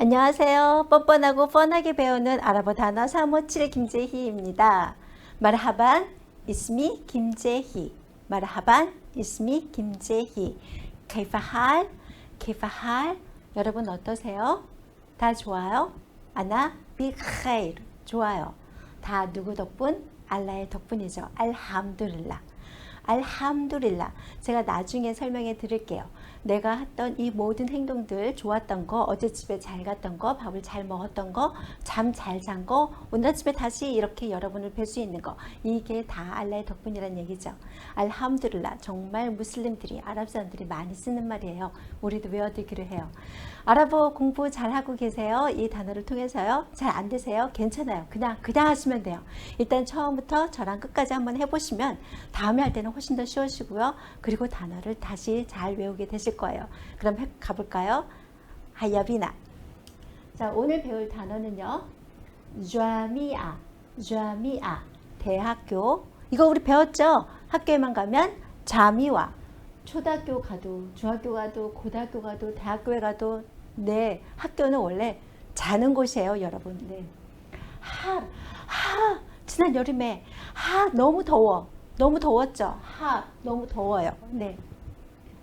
안녕하세요. 뻔뻔하고 뻔하게 배우는 아랍어 단어 357 김재희입니다. 마르하반 이스미 김재희. 마르하반 이스미 김재희. 케이파할 케이파할 여러분 어떠세요? 다 좋아요? 아나 비카일 좋아요. 다 누구 덕분? 알라의 덕분이죠. 알함두릴라. 알함두릴라. 제가 나중에 설명해 드릴게요. 내가 했던 이 모든 행동들 좋았던 거, 어제 집에 잘 갔던 거, 밥을 잘 먹었던 거, 잠 잘 잔 거, 오늘 아침에 다시 이렇게 여러분을 뵐 수 있는 거. 이게 다 알라의 덕분이란 얘기죠. 알함두릴라. 정말 무슬림들이, 아랍 사람들이 많이 쓰는 말이에요. 우리도 외워두기로 해요. 아랍어 공부 잘 하고 계세요? 이 단어를 통해서요? 잘 안 되세요? 괜찮아요. 그냥, 그냥 하시면 돼요. 일단 처음부터 저랑 끝까지 한번 해보시면 다음에 할 때는 훨씬 더 쉬워지고요. 그리고 단어를 다시 잘 외우게 되실 거예요. 그럼 해- 가볼까요? 하야비나. 자, 오늘 배울 단어는요. 좌미아, 좌미아, 대학교. 이거 우리 배웠죠? 학교에만 가면 자미와 초등학교 가도 중학교 가도 고등학교 가도 대학교에 가도 네 학교는 원래 자는 곳이에요 여러분 네. 하, 하 지난 여름에 하 너무 더워 너무 더웠죠 하 너무 더워요 네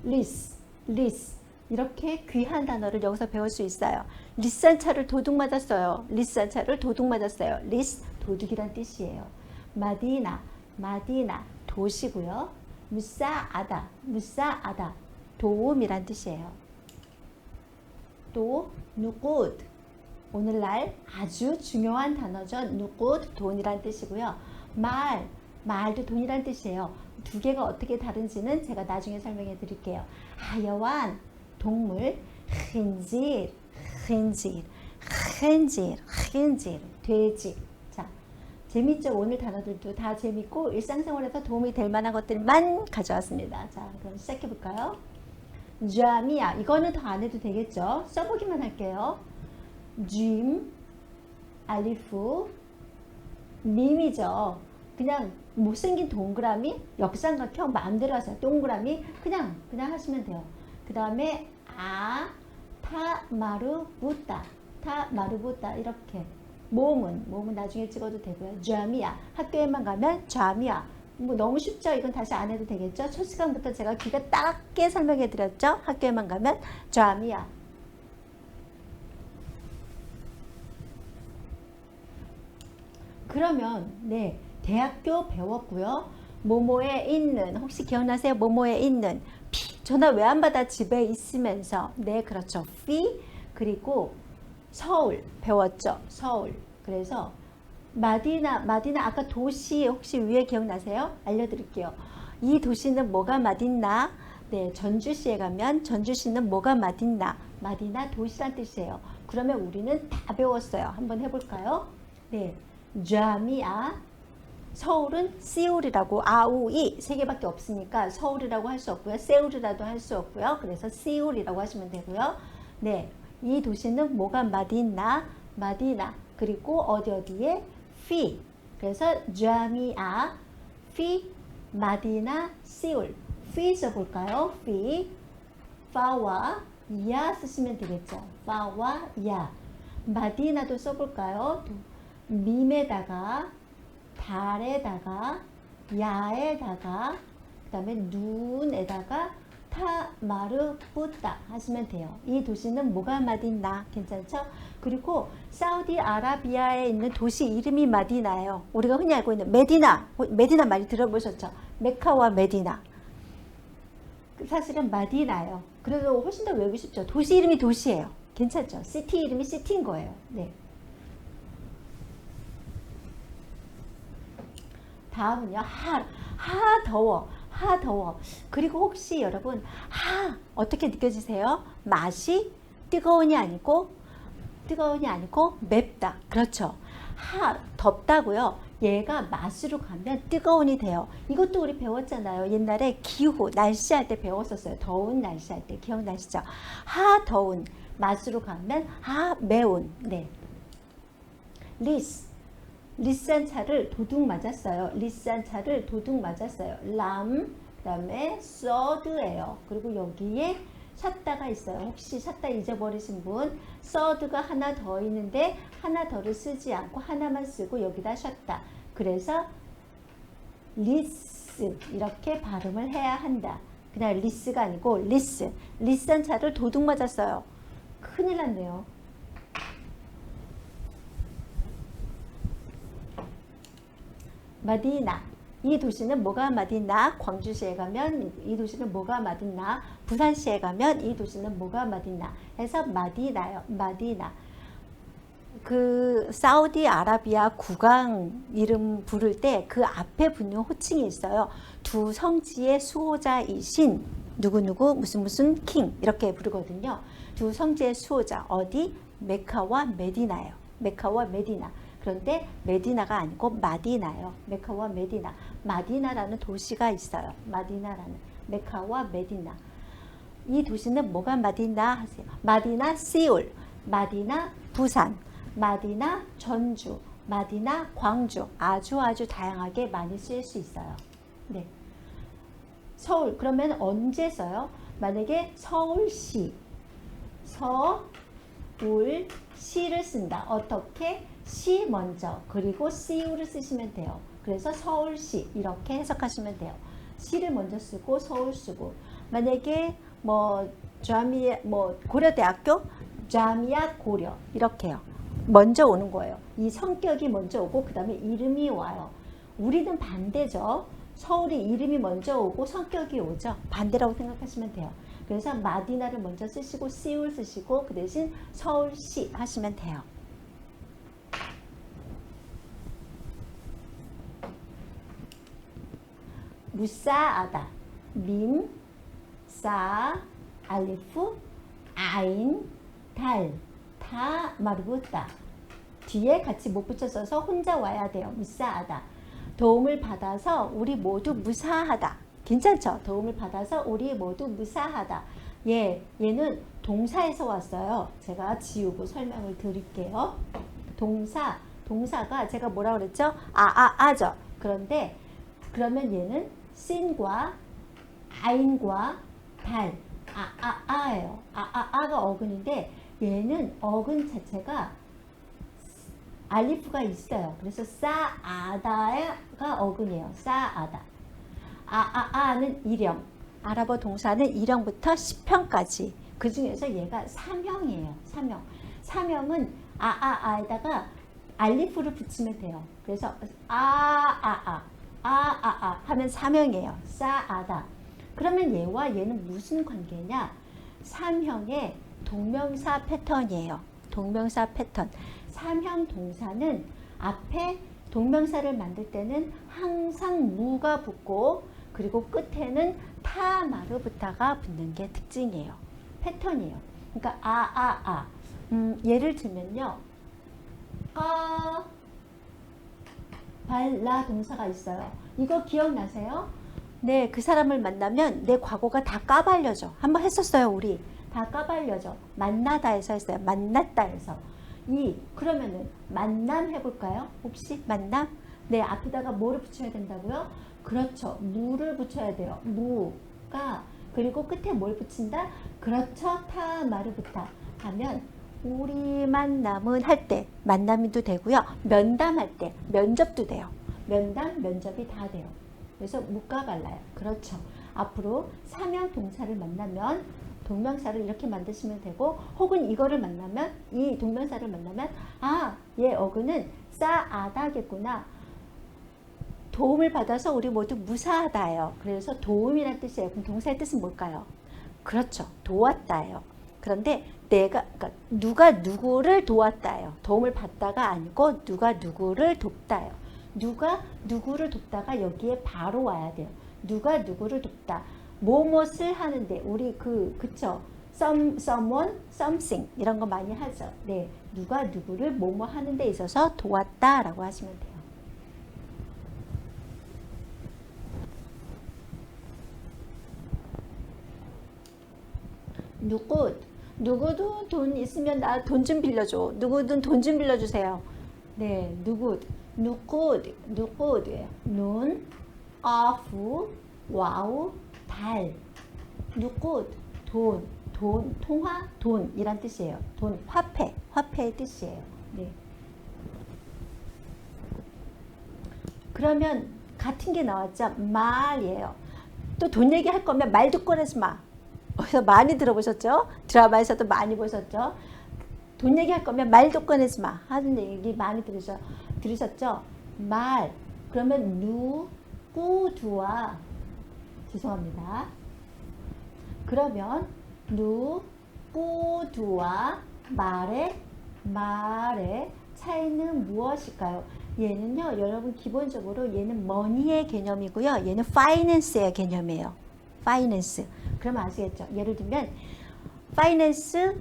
리스 리스. 이렇게 귀한 단어를 여기서 배울 수 있어요. 리스한 차를 도둑 맞았어요. 리스한 차를 도둑 맞았어요. 리스 도둑이란 뜻이에요. 마디나 마디나 도시고요. 무사아다 무사아다. 도움이란 뜻이에요. 또 누굿 오늘날 아주 중요한 단어죠. 누굿 돈이란 뜻이고요. 말 말도 돈이란 뜻이에요. 두 개가 어떻게 다른지는 제가 나중에 설명해 드릴게요. 하여완 동물 힌질 힌질 힌질 힌질 돼지 자 재밌죠? 오늘 단어들도 다 재밌고 일상생활에서 도움이 될 만한 것들만 가져왔습니다. 자 그럼 시작해 볼까요? 쥐미야 이거는 더 안 해도 되겠죠? 써보기만 할게요. 쥐임 알리프 님이죠. 그냥 못생긴 동그라미 역삼각형 마음대로 하세요. 동그라미 그냥 그냥 하시면 돼요. 그 다음에 아 타 마루 부타 타 마루 부타 이렇게 몸은 몸은 나중에 찍어도 되고요. 쥐미야 학교에만 가면 쥐미야 뭐 너무 쉽죠? 이건 다시 안 해도 되겠죠? 첫 시간부터 제가 귀가 딱게 설명해 드렸죠? 학교에만 가면 쥐미야 그러면 네 대학교 배웠고요. 모모에 있는 혹시 기억나세요? 모모에 있는 피 전화 왜 안 받아 집에 있으면서 네 그렇죠. 피 그리고 서울 배웠죠. 서울 그래서 마디나 마디나 아까 도시 혹시 위에 기억나세요? 알려드릴게요. 이 도시는 뭐가 마딘나? 네 전주시에 가면 전주시는 뭐가 마딘나? 마디나 도시란 뜻이에요. 그러면 우리는 다 배웠어요. 한번 해볼까요? 네. 자미아 서울은 시울이라고 아우이 세 개밖에 없으니까 서울이라고 할 수 없고요. 세울이라도 할 수 없고요. 그래서 시울이라고 하시면 되고요. 네. 이 도시는 뭐가 마디나 마디나 그리고 어디 어디에 피 그래서 자미아 피 마디나 시울 피 써볼까요? 피 파와 야 쓰시면 되겠죠. 파와 야 마디나도 써볼까요? 밈에다가 달에다가 야에다가 그 다음에 눈에다가 타마르 뿌따 하시면 돼요. 이 도시는 뭐가 마딘나 괜찮죠? 그리고 사우디아라비아에 있는 도시 이름이 마디나예요. 우리가 흔히 알고 있는 메디나 메디나 많이 들어보셨죠? 메카와 메디나 사실은 마디나예요. 그래서 훨씬 더 외우기 쉽죠. 도시 이름이 도시예요. 괜찮죠? 시티 이름이 시티인 거예요. 네. 다음은요. 하, 하 더워. 하 더워. 그리고 혹시 여러분 하 어떻게 느껴지세요? 맛이 뜨거운이 아니고 뜨거운이 아니고 맵다. 그렇죠. 하 덥다고요. 얘가 맛으로 가면 뜨거운이 돼요. 이것도 우리 배웠잖아요. 옛날에 기후 날씨 할 때 배웠었어요. 더운 날씨 할 때 기억나시죠? 하 더운 맛으로 가면 하 매운. 네. 리스 리스한 차를 도둑 맞았어요. 리스한 차를 도둑 맞았어요. 람, 그 다음에 서드예요. 그리고 여기에 샷다가 있어요. 혹시 샷다 잊어버리신 분, 서드가 하나 더 있는데 하나 더를 쓰지 않고 하나만 쓰고 여기다 샷다. 그래서 리스 이렇게 발음을 해야 한다. 그냥 리스가 아니고 리스. 리스한 차를 도둑 맞았어요. 큰일 났네요. 마디나. 이 도시는 뭐가 마디나? 광주시에 가면 이 도시는 뭐가 마디나? 부산시에 가면 이 도시는 뭐가 마디나? 해서 마디나요. 마디나. 그 사우디아라비아 국왕 이름 부를 때 그 앞에 붙는 호칭이 있어요. 두 성지의 수호자이신 누구누구 무슨 무슨 킹 이렇게 부르거든요. 두 성지의 수호자 어디? 메카와 메디나예요. 메카와 메디나. 그런데 메디나가 아니고 마디나요. 메카와 메디나. 마디나라는 도시가 있어요. 마디나라는 메카와 메디나. 이 도시는 뭐가 마디나 하세요. 마디나 시울, 마디나 부산, 마디나 전주, 마디나 광주 아주 아주 다양하게 많이 쓰일 수 있어요. 네. 서울 그러면 언제 써요? 만약에 서울시 서울시를 쓴다. 어떻게? 시 먼저 그리고 시우를 쓰시면 돼요. 그래서 서울시 이렇게 해석하시면 돼요. 시를 먼저 쓰고 서울 쓰고 만약에 뭐 자미아 뭐 고려대학교 자미아 고려 이렇게요. 먼저 오는 거예요. 이 성격이 먼저 오고 그 다음에 이름이 와요. 우리는 반대죠. 서울이 이름이 먼저 오고 성격이 오죠. 반대라고 생각하시면 돼요. 그래서 마디나를 먼저 쓰시고 시울 쓰시고 그 대신 서울시 하시면 돼요. 무사하다. 밈, 사, 알리프, 아인, 달, 다 마르부다. 뒤에 같이 못 붙여서서 혼자 와야 돼요. 무사하다. 도움을 받아서 우리 모두 무사하다. 괜찮죠? 도움을 받아서 우리 모두 무사하다. 예, 얘는 동사에서 왔어요. 제가 지우고 설명을 드릴게요. 동사, 동사가 제가 뭐라 그랬죠? 아, 아, 아죠. 그런데 그러면 얘는 씬과 아인과 달, 아, 아, 아예요. 아, 아, 아가 어근인데 얘는 어근 자체가 알리프가 있어요. 그래서 싸아다가 어근이에요. 싸아다. 아, 아, 아는 일형. 아랍어 동사는 1형부터 10형까지. 그 중에서 얘가 3형이에요. 3형. 3형은 아, 아, 아에다가 알리프를 붙이면 돼요. 그래서 아, 아, 아, 아, 아, 아 하면 3형이에요. 싸아다. 그러면 얘와 얘는 무슨 관계냐? 3형의 동명사 패턴이에요. 동명사 패턴. 3형 동사는 앞에 동명사를 만들 때는 항상 무가 붙고 그리고 끝에는 타 마르부타가 붙는 게 특징이에요. 패턴이에요. 그러니까 아, 아, 아. 음, 예를 들면요. 까, 발라 동사가 있어요. 이거 기억나세요? 네, 그 사람을 만나면 내 과거가 다 까발려져. 한번 했었어요, 우리. 다 까발려져. 만나다에서 했어요. 만났다에서. 이 그러면은 만남 해볼까요? 혹시 만남? 네, 앞에다가 뭐를 붙여야 된다고요? 그렇죠. 무를 붙여야 돼요. 무가 그리고 끝에 뭘 붙인다? 그렇죠. 타 마르부타 하면 우리 만남은 할 때 만남도 되고요. 면담할 때 면접도 돼요. 면담, 면접이 다 돼요. 그래서 무가 발라요. 그렇죠. 앞으로 사명 동사를 만나면 동명사를 이렇게 만드시면 되고 혹은 이거를 만나면 이 동명사를 만나면 아, 얘 어근은 싸아다겠구나. 도움을 받아서 우리 모두 무사하다예요. 그래서 도움이라는 뜻이에요. 그럼 동사의 뜻은 뭘까요? 그렇죠. 도왔다예요. 그런데 내가 그러니까 누가 누구를 도왔다예요. 도움을 받다가 아니고 누가 누구를 돕다예요. 누가 누구를 돕다가 여기에 바로 와야 돼요. 누가 누구를 돕다. 뭐뭇을 하는데 우리 그 그쵸? some, someone, something 이런 거 많이 하죠. 네, 누가 누구를 뭐뭐 하는 데 있어서 도왔다라고 하시면 돼요. 누구 누구도 돈 있으면 나 돈 좀 빌려줘. 누구든 돈 좀 빌려주세요. 네, 누구 누구 누구예요. 눈, 아프, 와우, 달, 누구, 돈, 돈, 통화, 돈이란 뜻이에요. 돈, 화폐, 화폐의 뜻이에요. 네. 그러면 같은 게 나왔죠. 말이에요. 또 돈 얘기할 거면 말 듣고 그러지 마. 어디서 많이 들어보셨죠? 드라마에서도 많이 보셨죠? 돈 얘기할 거면 말도 꺼내지 마. 하는 얘기 많이 들으셔, 들으셨죠? 말. 그러면 누구두와 죄송합니다. 그러면 누구두와 말의 말의 차이는 무엇일까요? 얘는요, 여러분 기본적으로 얘는 머니의 개념이고요. 얘는 파이낸스의 개념이에요. 파이낸스. 그러면 아시겠죠? 예를 들면 파이낸스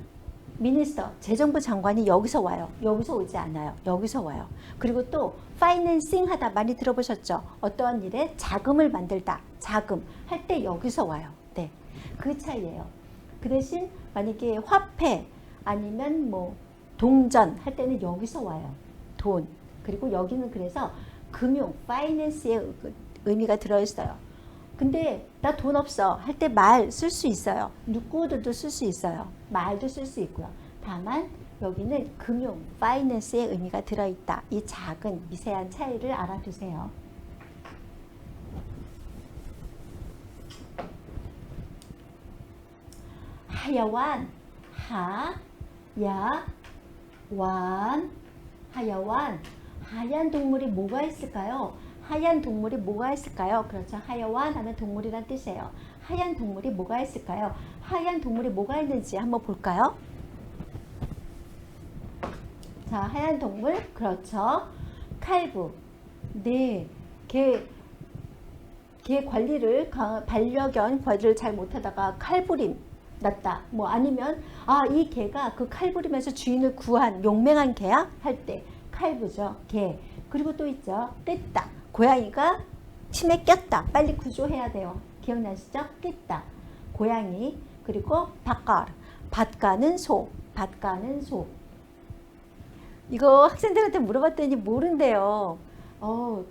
미니스터 재정부 장관이 여기서 와요. 여기서 오지 않아요. 여기서 와요. 그리고 또 파이낸싱 하다 많이 들어보셨죠? 어떠한 일에 자금을 만들다. 자금 할 때 여기서 와요. 네. 그 차이예요. 그 대신 만약에 화폐 아니면 뭐 동전 할 때는 여기서 와요. 돈. 그리고 여기는 그래서 금융, 파이낸스의 의미가 들어있어요. 근데 나 돈 없어 할 때 말 쓸 수 있어요. 누구들도 쓸 수 있어요. 말도 쓸 수 있고요. 다만 여기는 금융, 파이낸스의 의미가 들어있다. 이 작은 미세한 차이를 알아두세요. 하여완, 하, 야, 완, 하여완. 하얀 동물이 뭐가 있을까요? 하얀 동물이 뭐가 있을까요? 그렇죠. 하여완 하면 동물이란 뜻이에요. 하얀 동물이 뭐가 있을까요? 하얀 동물이 뭐가 있는지 한번 볼까요? 자, 하얀 동물. 그렇죠. 칼부. 네. 개, 개 관리를, 반려견 관리를 잘 못하다가 칼부림 났다. 뭐 아니면, 아, 이 개가 그 칼부림에서 주인을 구한, 용맹한 개야? 할 때. 칼부죠. 개. 그리고 또 있죠. 뜯다. 고양이가 침에 꼈다. 빨리 구조해야 돼요. 기억나시죠? 깼다. 고양이. 그리고 밭갈. 밭 가는 소. 밭 가는 소. 이거 학생들한테 물어봤더니 모른대요. 어,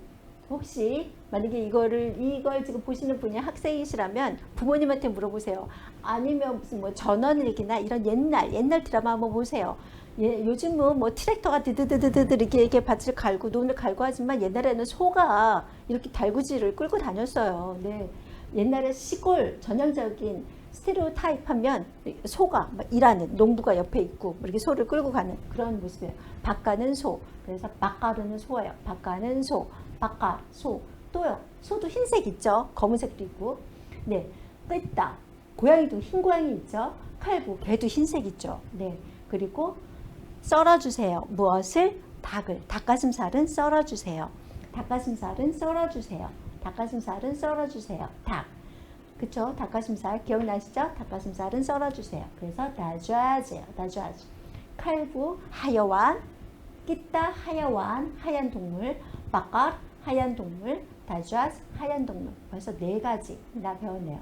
혹시 만약에 이거를 이걸 지금 보시는 분이 학생이시라면 부모님한테 물어보세요. 아니면 무슨 뭐 전원일기나 이런 옛날 옛날 드라마 한번 보세요. 예, 요즘은 뭐 트랙터가 드드드드드 이렇게 이렇게 밭을 갈고 논을 갈고 하지만 옛날에는 소가 이렇게 달구지를 끌고 다녔어요. 네. 옛날에 시골 전형적인 스테레오 타입 하면 소가 막 일하는 농부가 옆에 있고 이렇게 소를 끌고 가는 그런 모습이에요. 밭 가는 소. 그래서 밭 가르는 소예요. 밭 가는 소. 밭가 소. 또요. 소도 흰색 있죠. 검은색도 있고. 네. 뺐다. 고양이도 흰 고양이 있죠. 칼부 개도 흰색 있죠. 네. 그리고 썰어주세요. 무엇을? 닭을. 닭가슴살은 썰어주세요. 닭가슴살은 썰어주세요. 닭가슴살은 썰어주세요. 닭. 그쵸? 닭가슴살 기억나시죠? 닭가슴살은 썰어주세요. 그래서 다줘야지요. 다줘야지. 칼부 하여완, 끼따 하여완 하얀 동물, 바깥 하얀 동물, 다줘야지 하얀 동물. 벌써 네 가지 나 배웠네요.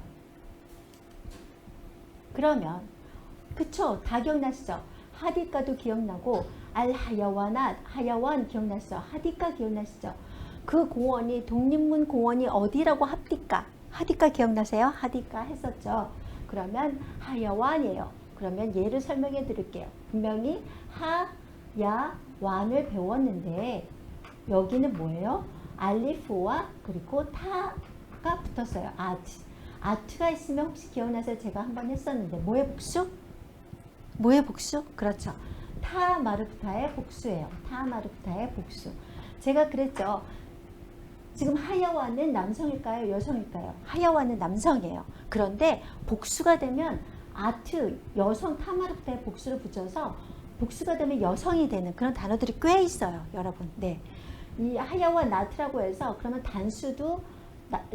그러면 그쵸? 다 기억나시죠? 하디카도 기억나고 알하야완 하야완 기억났어. 하디카 기억나시죠? 그 공원이 독립문 공원이 어디라고 합디까? 하디카 기억나세요? 하디카 했었죠. 그러면 하야완이에요. 그러면 얘를 설명해 드릴게요. 분명히 하야 완을 배웠는데 여기는 뭐예요? 알리프와 그리고 타가 붙었어요. 아트. 아트가 있으면 혹시 기억나세요? 제가 한번 했었는데 뭐의 복수? 뭐의 복수? 그렇죠. 타 마르프타의 복수예요. 타 마르프타의 복수. 제가 그랬죠. 지금 하야와는 남성일까요? 여성일까요? 하야와는 남성이에요. 그런데 복수가 되면 아트, 여성 타마르프타의 복수를 붙여서 복수가 되면 여성이 되는 그런 단어들이 꽤 있어요. 여러분. 네. 이 하야와 나트라고 해서 그러면 단수도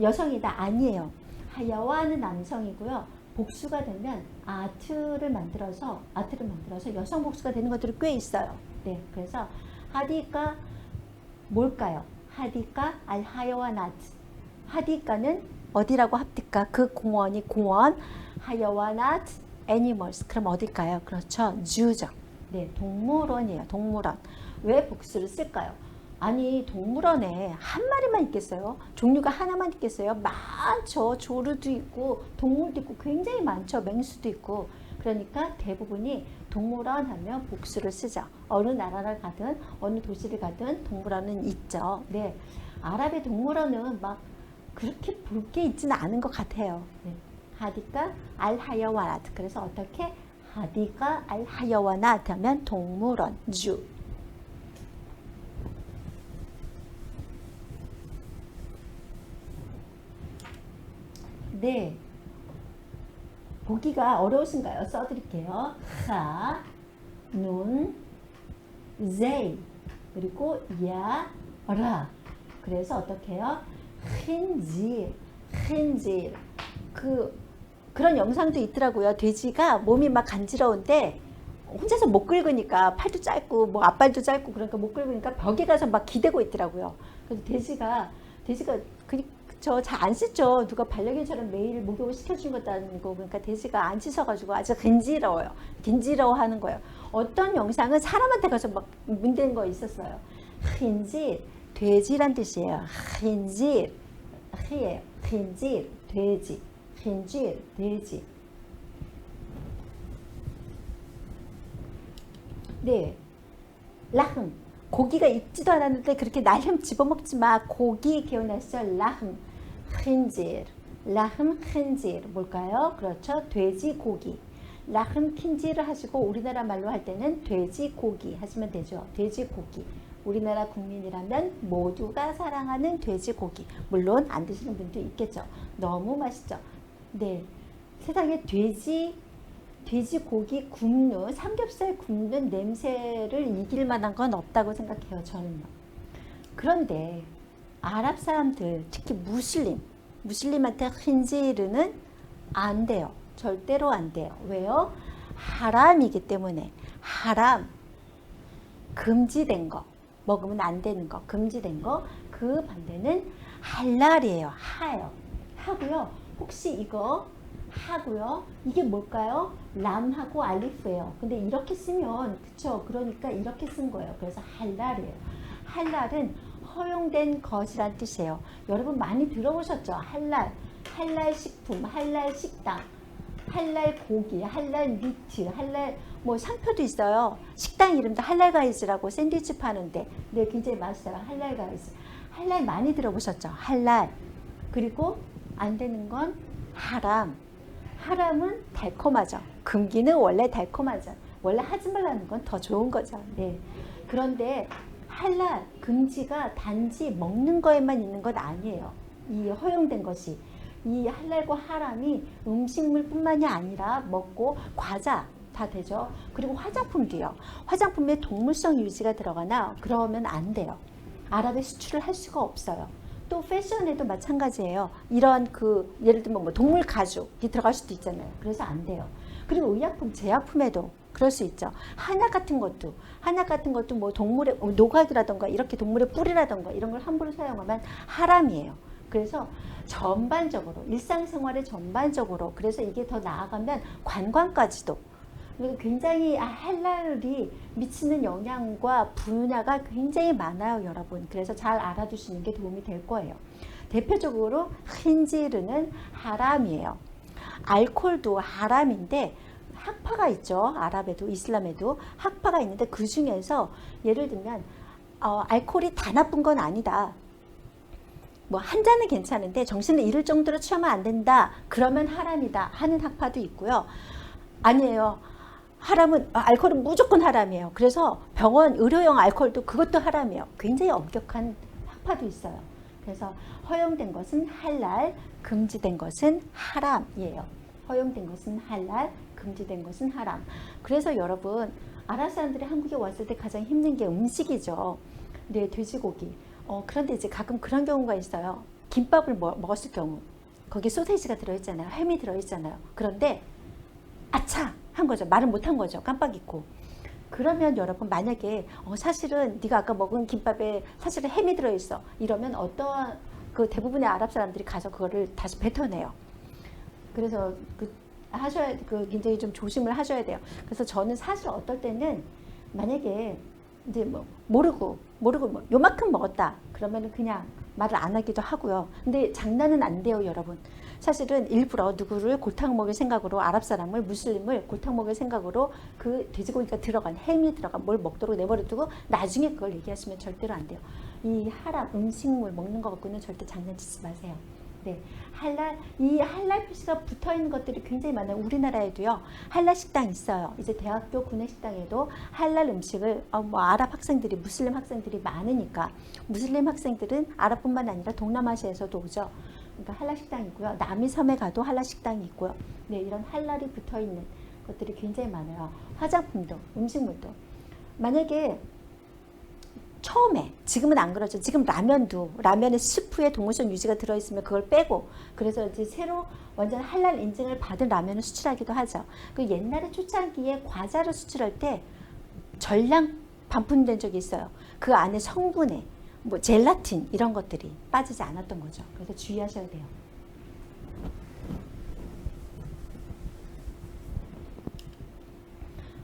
여성이다 아니에요. 하야와는 남성이고요. 복수가 되면 아트를 만들어서 아트를 만들어서 여성 복수가 되는 것들이 꽤 있어요. 네, 그래서 하디가 뭘까요? 하디가 알하여완 아트. 하디가는 어디라고 합니까? 그 공원이 공원 하여완 아트 애니멀스. 그럼 어딜까요? 그렇죠. 주죠. 네, 동물원이에요. 동물원. 왜 복수를 쓸까요? 아니 동물원에 한 마리만 있겠어요? 종류가 하나만 있겠어요? 많죠. 조류도 있고 동물도 있고 굉장히 많죠. 맹수도 있고. 그러니까 대부분이 동물원 하면 복수를 쓰죠. 어느 나라를 가든 어느 도시를 가든 동물원은 있죠. 네. 아랍의 동물원은 막 그렇게 볼 게 있지는 않은 것 같아요. 네. 하디가 알하여와나트. 그래서 어떻게 하디가 알하여와나트 하면 동물원, 주. 네. 보기가 어려우신가요? 써드릴게요. 하, 눈, 제이, 그리고 야, 라. 그래서 어떻게 해요? 힌질, 힌질. 그, 그런 영상도 있더라고요. 돼지가 몸이 막 간지러운데 혼자서 못 긁으니까 팔도 짧고 뭐 앞발도 짧고 그러니까 못 긁으니까 벽에 가서 막 기대고 있더라고요. 그래서 돼지가 돼지가 그 저 잘 안 씻죠. 누가 반려견처럼 매일 목욕을 시켜준 것도 아니고 그러니까 돼지가 안 씻어가지고 아주 근지러워요. 근지러워하는 거예요. 어떤 영상은 사람한테 가서 막 문대는 거 있었어요. 흰질 돼지란 뜻이에요. 흰질 희예요. 흰질 돼지 흰질 돼지 네. 라흠. 고기가 있지도 않았는데 그렇게 날름 집어먹지 마. 고기 기억나시죠? 라흠. 킨질. 라흠 킨질. 뭘까요? 그렇죠. 돼지고기. 라흠 킨질을 하시고 우리나라 말로 할 때는 돼지고기 하시면 되죠. 돼지고기. 우리나라 국민이라면 모두가 사랑하는 돼지고기. 물론 안 드시는 분도 있겠죠. 너무 맛있죠. 네. 세상에 돼지 돼지고기 굽는 삼겹살 굽는 냄새를 이길 만한 건 없다고 생각해요 저는요 그런데 아랍 사람들 특히 무슬림 무슬림한테 힌지르는 안 돼요 절대로 안 돼요 왜요 하람이기 때문에 하람 금지된 거 먹으면 안 되는 거 금지된 거 그 반대는 할랄이에요 하요 하고요 혹시 이거 하고요. 이게 뭘까요? 람하고 알리프예요. 근데 이렇게 쓰면 그쵸? 그러니까 이렇게 쓴 거예요. 그래서 할랄이에요. 할랄은 허용된 것이란 뜻이에요. 여러분 많이 들어보셨죠? 할랄, 할랄 식품, 할랄 식당, 할랄 고기, 할랄 미트, 할랄 뭐 상표도 있어요. 식당 이름도 할랄 가이즈라고 샌드위치 파는데 네 굉장히 맛있어요. 할랄 가이즈. 할랄 많이 들어보셨죠? 할랄. 그리고 안 되는 건 하람. 하람은 달콤하죠. 금기는 원래 달콤하죠. 원래 하지 말라는 건 더 좋은 거죠. 네. 그런데 할랄, 금지가 단지 먹는 거에만 있는 것 아니에요. 이 허용된 것이. 이 할랄과 하람이 음식물뿐만이 아니라 먹고 과자 다 되죠. 그리고 화장품도요. 화장품에 동물성 유지가 들어가나 그러면 안 돼요. 아랍에 수출을 할 수가 없어요. 또 패션에도 마찬가지예요. 이런 그 예를 들면 뭐 동물 가죽이 들어갈 수도 있잖아요. 그래서 안 돼요. 그리고 의약품, 제약품에도 그럴 수 있죠. 한약 같은 것도 한약 같은 것도 뭐 동물의 뭐 노각이라던가 이렇게 동물의 뿌리라던가 이런 걸 함부로 사용하면 하람이에요. 그래서 전반적으로 일상생활의 전반적으로 그래서 이게 더 나아가면 관광까지도 굉장히 아, 할랄이 미치는 영향과 분야가 굉장히 많아요, 여러분. 그래서 잘 알아두시는 게 도움이 될 거예요. 대표적으로 힌지르는 하람이에요. 알콜도 하람인데 학파가 있죠. 아랍에도 이슬람에도 학파가 있는데 그 중에서 예를 들면 어, 알콜이 다 나쁜 건 아니다. 뭐 한 잔은 괜찮은데 정신을 잃을 정도로 취하면 안 된다. 그러면 하람이다 하는 학파도 있고요. 아니에요. 하람은 아, 알코올은 무조건 하람이에요. 그래서 병원 의료용 알코올도 그것도 하람이에요. 굉장히 엄격한 학파도 있어요. 그래서 허용된 것은 할랄, 금지된 것은 하람이에요. 허용된 것은 할랄, 금지된 것은 하람. 그래서 여러분 아랍 사람들이 한국에 왔을 때 가장 힘든 게 음식이죠. 네, 돼지고기. 어, 그런데 이제 가끔 그런 경우가 있어요. 김밥을 먹, 먹었을 경우 거기 소세지가 들어있잖아요. 햄이 들어있잖아요. 그런데 아차 한 거죠. 말을 못 한 거죠. 깜빡 잊고. 그러면 여러분 만약에 어, 사실은 네가 아까 먹은 김밥에 사실은 햄이 들어있어. 이러면 어떠한 그 대부분의 아랍 사람들이 가서 그거를 다시 뱉어내요. 그래서 그 하셔야 그 굉장히 좀 조심을 하셔야 돼요. 그래서 저는 사실 어떨 때는 만약에 이제 뭐 모르고 모르고 뭐 요만큼 먹었다 그러면은 그냥 말을 안 하기도 하고요. 근데 장난은 안 돼요, 여러분. 사실은 일부러 누구를 골탕 먹일 생각으로 아랍 사람을 무슬림을 골탕 먹일 생각으로 그 돼지고기가 들어간 햄이 들어간 뭘 먹도록 내버려 두고 나중에 그걸 얘기하시면 절대로 안 돼요. 이 하람 음식물 먹는 거 갖고는 절대 장난치지 마세요. 네, 할랄 이 할랄 표시가 붙어 있는 것들이 굉장히 많아요. 우리나라에도요 할랄 식당 있어요. 이제 대학교 구내 식당에도 할랄 음식을 어, 뭐 아랍 학생들이 무슬림 학생들이 많으니까 무슬림 학생들은 아랍뿐만 아니라 동남아시아에서도 오죠. 그러니까 할랄 식당이고요. 남이섬에 가도 할랄 식당이 있고요. 네, 이런 할랄이 붙어 있는 것들이 굉장히 많아요. 화장품도 음식물도 만약에 처음에 지금은 안 그렇죠. 지금 라면도 라면에 스프에 동물성 유지가 들어있으면 그걸 빼고 그래서 이제 새로 완전 할랄 인증을 받은 라면을 수출하기도 하죠. 그 옛날에 초창기에 과자를 수출할 때 전량 반품된 적이 있어요. 그 안에 성분에 뭐 젤라틴 이런 것들이 빠지지 않았던 거죠. 그래서 주의하셔야 돼요.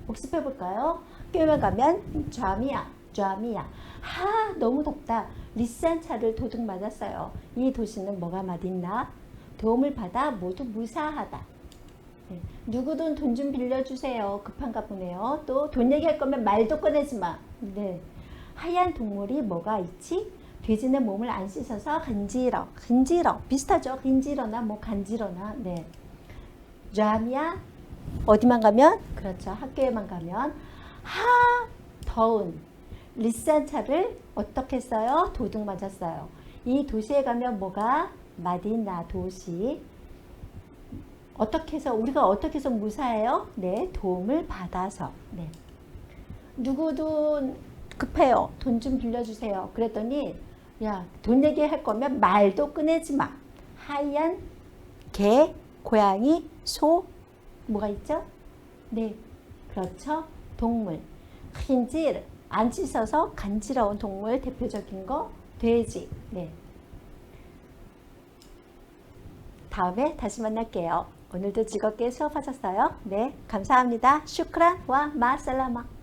복습해 볼까요? 학교에 가면 좌미야, 좌미야. 하, 너무 덥다. 리산 차를 도둑 맞았어요. 이 도시는 뭐가 맛있나? 도움을 받아 모두 무사하다. 네. 누구든 돈 좀 빌려주세요. 급한가 보네요. 또 돈 얘기할 거면 말도 꺼내지 마. 네. 하얀 동물이 뭐가 있지? 돼지는 몸을 안 씻어서 간지러. 간지러. 비슷하죠? 간지러나 뭐 간지러나. 네. 좌미야 어디만 가면 그렇죠 학교에만 가면 하 더운 리산 차를 어떻게 써요? 도둑 맞았어요. 이 도시에 가면 뭐가? 마디나 도시. 어떻게 해서 우리가 어떻게 해서 무사해요? 네 도움을 받아서. 네. 누구도 급해요. 돈 좀 빌려주세요. 그랬더니 야 돈 얘기할 거면 말도 꺼내지 마. 하얀 개 고양이 소 뭐가 있죠? 네, 그렇죠. 동물. 흰질, 안 씻어서 간지러운 동물 대표적인 거 돼지. 네. 다음에 다시 만날게요. 오늘도 즐겁게 수업하셨어요? 네, 감사합니다. 슈크란 와 마살라마.